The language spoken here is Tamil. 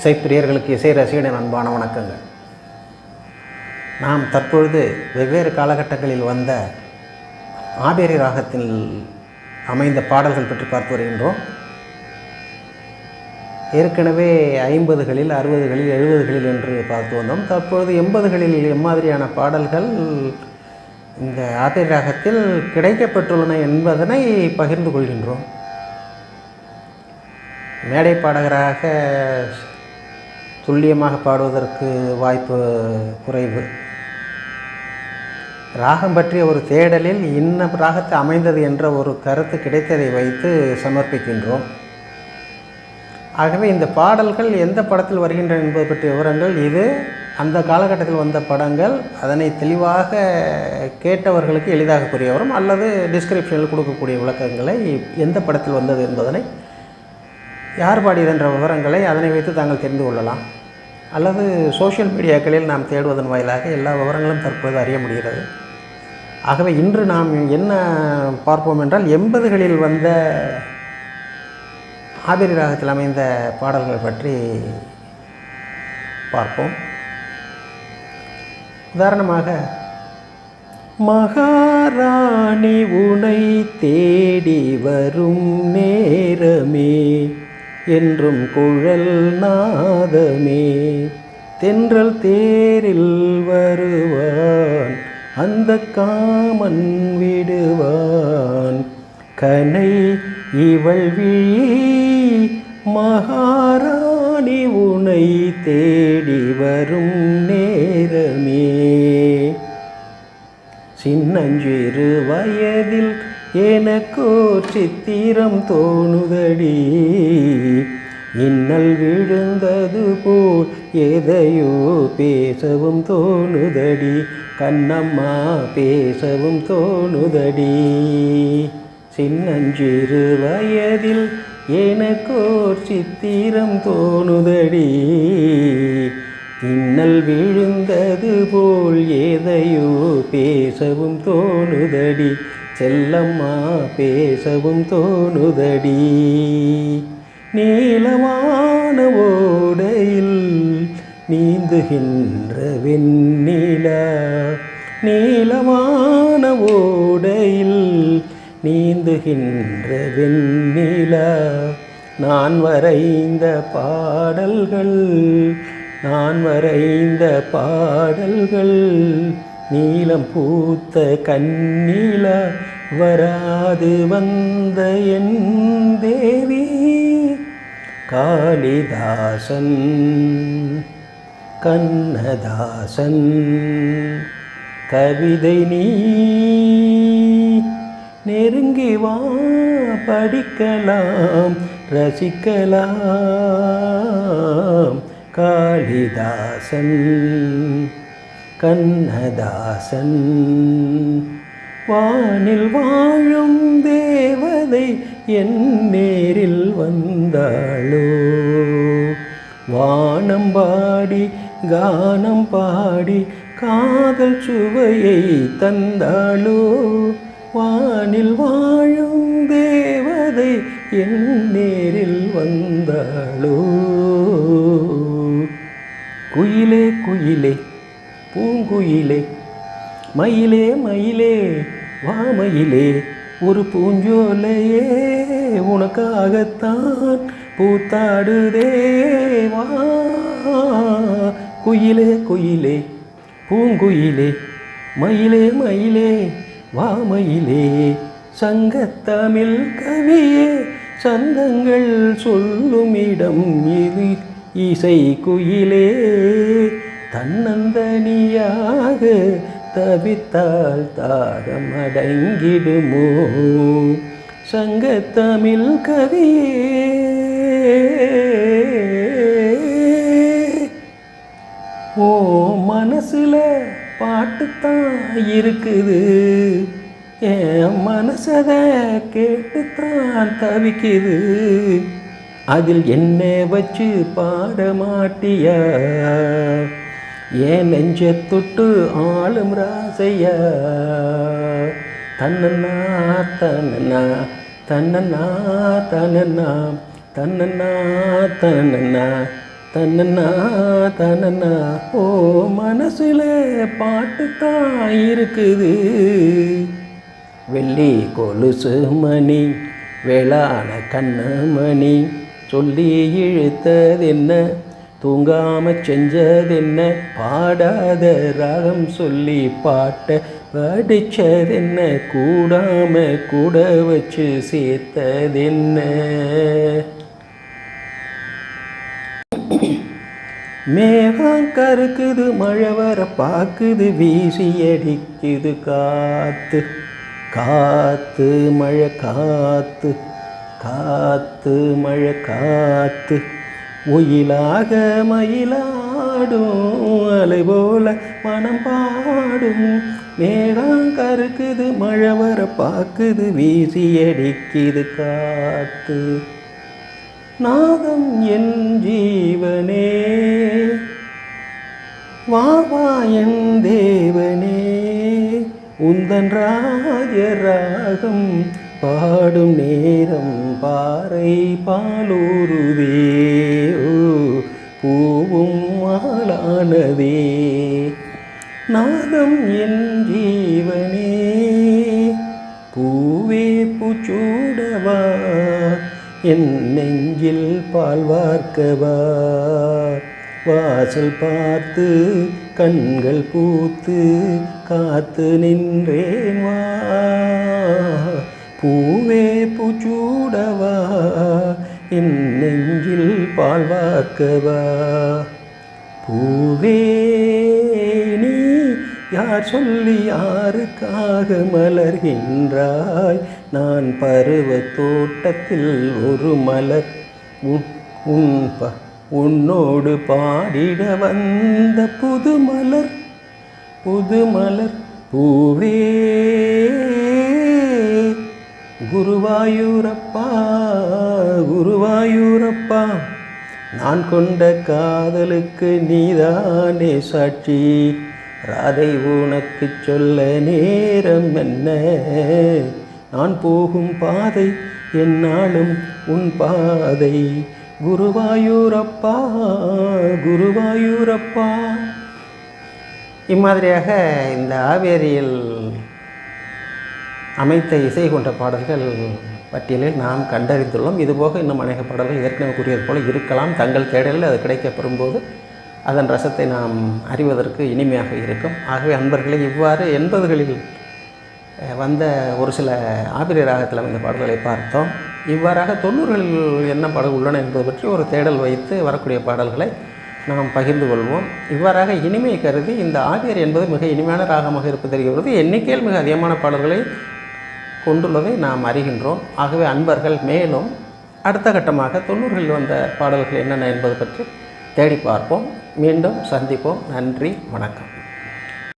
இசைப்பிரியர்களுக்கு இசை ரசிகனின் அன்பான வணக்கங்கள். நாம் தற்பொழுது வெவ்வேறு காலகட்டங்களில் வந்த ஆபேரி ராகத்தில் அமைந்த பாடல்கள் பற்றி பார்த்து வருகின்றோம். ஏற்கனவே ஐம்பதுகளில் அறுபதுகளில் எழுபதுகளில் என்று பார்த்து வந்தோம். தற்பொழுது எண்பதுகளில் எம்மாதிரியான பாடல்கள் இந்த ஆபேரி ராகத்தில் கிடைக்கப்பெற்றுள்ளன என்பதனை பகிர்ந்து கொள்கின்றோம். மேடை பாடகராக துல்லியமாக பாடுவதற்கு வாய்ப்பு குறைவு. ராகம் பற்றிய ஒரு தேடலில் இன்ன ராகத்தை அமைந்தது என்ற ஒரு கருத்து கிடைத்ததை வைத்து சமர்ப்பிக்கின்றோம். ஆகவே இந்த பாடல்கள் எந்த படத்தில் வருகின்றன என்பது பற்றிய விவரங்கள் இது அந்த காலகட்டத்தில் வந்த படங்கள் அதனை தெளிவாக கேட்டவர்களுக்கு எளிதாக புரிய வரும் அல்லது டிஸ்கிரிப்ஷனில் கொடுக்கக்கூடிய விளக்கங்களை எந்த படத்தில் வந்தது என்பதனை யார் பாடியது என்ற விவரங்களை அதனை வைத்து தாங்கள் தெரிந்து கொள்ளலாம். அல்லது சோஷியல் மீடியாக்களில் நாம் தேடுவதன் வாயிலாக எல்லா விவரங்களும் தற்போது அறிய முடிகிறது. ஆகவே இன்று நாம் என்ன பார்ப்போம் என்றால் எண்பதுகளில் வந்த ஆபிரி ராகத்தில் அமைந்த பாடல்கள் பற்றி பார்ப்போம். உதாரணமாக மகாராணி உனை தேடி வரும் நேரமே என்றும் குழல் நாதமே. தென்றல் தேரில் வருவான் அந்த காமன் விடுவான். கனை இவள் விழி மகாராணி உனை தேடி வரும் நேரமே. சின்னஞ்சிறு வயதில் எனக்கோர் சித்திரம் தோணுதடி. இன்னல் விழுந்தது போல் எதையோ பேசவும் தோணுதடி. கண்ணம்மா பேசவும் தோணுதடி. சின்னஞ்சிறு வயதில் எனக்கோர் சித்திரம் தோணுதடி. இன்னல் விழுந்தது போல் எதையோ பேசவும் தோணுதடி. செல்லம்மா பேசவும் தோணுதடி. நீளமான ஓடையில் நீந்துகின்ற வெண்ணிலா. நீளமான ஓடையில் நீந்துகின்ற வெண்ணிலா. நான் வரைந்த பாடல்கள் நான் வரைந்த பாடல்கள் நீலம் பூத்த கண்ணில வராது வந்த என் தேவி காளிதாசன் கண்ணதாசன் கவிதை நீ நெருங்கி வா படிக்கலாம் ரசிக்கலாம். காளிதாசன் கண்ணதாசன். வானில் வாழும் தேவதை என் நேரில் வந்தாளோ? வானம் பாடி கானம் பாடி காதல் சுவையை தந்தாளோ? வானில் வாழும் தேவதை என் நேரில் வந்தாளோ? குயிலே குயிலே பூங்குயிலே. மயிலே மயிலே வாமயிலே ஒரு பூஞ்சோலையே உனக்காகத்தான் பூத்தாடுதே வா. குயிலே குயிலே பூங்குயிலே மயிலே மயிலே வாமயிலே சங்கத்தமிழ் கவியே சந்தங்கள் சொல்லும் இடம் இது இசை குயிலே. தன்னந்தனியாக தவித்தால் தாகம் அடங்கிடுமோ சங்கத்தமிழ் கவியே ஓ மனசில் பாட்டுத்தான் இருக்குது. என் மனசத கேட்டுத்தான் தவிக்குது. அதில் என்ன வச்சு பாட மாட்டியா? ஏன் நெஞ்ச தொட்டு ஆளும் ராசையா? தன்னண்ணா தன்னண்ணா தன்னண்ணா தன்னண்ணா தன்னண்ணா தன்னண்ணா தன்னண்ணா தன்னண்ணா. ஓ மனசுல பாட்டு தான் இருக்குது. வெள்ளி கொலுசு மணி வேளான கண்ணு மணி சொல்லி இழுத்ததென்ன தூங்காம செஞ்சதென்ன? பாடாத ராகம் சொல்லி பாட்ட படிச்சதென்ன கூடாம கூட வச்சு சேர்த்ததென்ன? மேகம் கருக்குது மழை வர பாக்குது வீசி அடிக்குது காத்து காத்து மழை காத்து காத்து மழை காத்து. ஒயிலாக மயிலாடும் அலை போல மனம் பாடும். மேகம் கருக்குது மழை வர பார்க்குது வீசி அடிக்குது காத்து. நாதம் என் ஜீவனே வாவா என் தேவனே. உந்தன் ராஜராகம் பாடும் நேரம் பாறை பாலூருதே பூவும் மாலானதே நாதம் என் ஜீவனே பூவே பூச்சூடவா என் நெஞ்சில் பால் வார்க்கவா. வாசல் பார்த்து கண்கள் பூத்து காத்து நின்றேன் வா பூவே பூச்சூடவா என் நெஞ்சில் பால் வார்க்கவா. பூவே நீ யார் சொல்லி யாருக்காக மலர்கின்றாய்? நான் பருவ தோட்டத்தில் ஒரு மலர் உன் உன் ப உன்னோடு பாடிட வந்த புது மலர் புது மலர் பூவே குருவாயூரப்பா குருவாயூரப்பா நான் கொண்ட காதலுக்கு நீதானே சாட்சி. ராதை உனக்கு சொல்ல நேரம் என்ன? நான் போகும் பாதை என்னாலும் உன் பாதை. குருவாயூரப்பா குருவாயூரப்பா. இம்மாதிரியாக இந்த ஆவேரியல் அமைத்த இசை கொண்ட பாடல்கள் பட்டியலில் நாம் கண்டறிந்துள்ளோம். இதுபோக இன்னும் அநேக பாடல்கள் ஏற்கனவே கூறியது போல இருக்கலாம். தங்கள் தேடலில் அது கிடைக்கப்பெறும் போது அதன் ரசத்தை நாம் அறிவதற்கு இனிமையாக இருக்கும். ஆகவே அன்பர்களே இவ்வாறு எண்பதுகளில் வந்த ஒரு சில ஆபிரிய ராகத்தில் வந்த பாடல்களை பார்த்தோம். இவ்வாறாக தொண்ணூறுகளில் என்ன பாடல் உள்ளன என்பது பற்றி ஒரு தேடல் வைத்து வரக்கூடிய பாடல்களை நாம் பகிர்ந்து கொள்வோம். இவ்வாறாக இனிமை கருதி இந்த ஆவியர் என்பது மிக இனிமையான ராகமாக இருப்பது தெரிகிறது. எண்ணிக்கையில் மிக அதிகமான பாடல்களை கொண்டுள்ளதை நாம் அறிகின்றோம். ஆகவே அன்பர்கள் மேலும் அடுத்த கட்டமாக தொண்ணூறுகளில் வந்த பாடல்கள் என்னென்ன என்பது பற்றி தேடி பார்ப்போம். மீண்டும் சந்திப்போம். நன்றி. வணக்கம்.